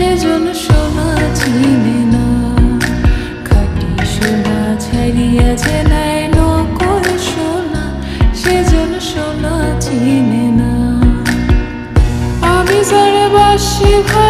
সেজন সোনা চিনে না। খাটি সোনা ছাড়িয়া যে নেয় নকল সোনা সেজন সোনা চিনে না। আমি যারা বাসি ভালো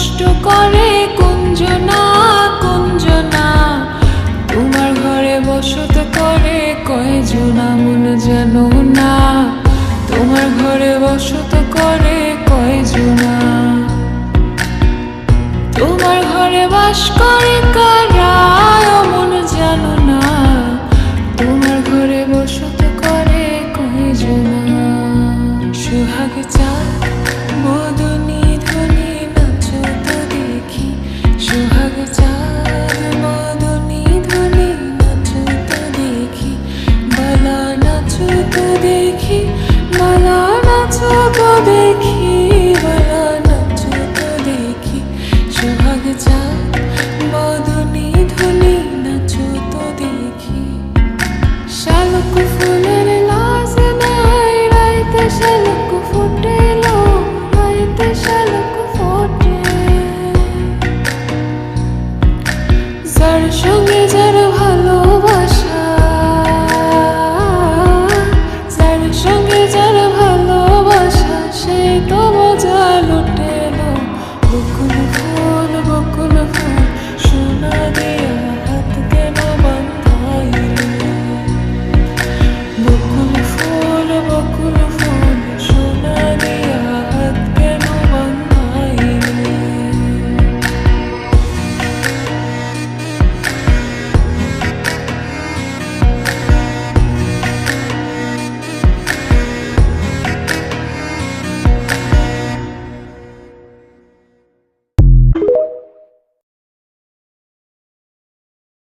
নষ্ট করে কুঞ্জনা কুঞ্জনা। তোমার ঘরে বসত করে কয়জনা মন জানো না। তোমার ঘরে বসত করে কয়জনা তোমার ঘরে বাস করে কারা মন জানো যার সঙ্গে যারা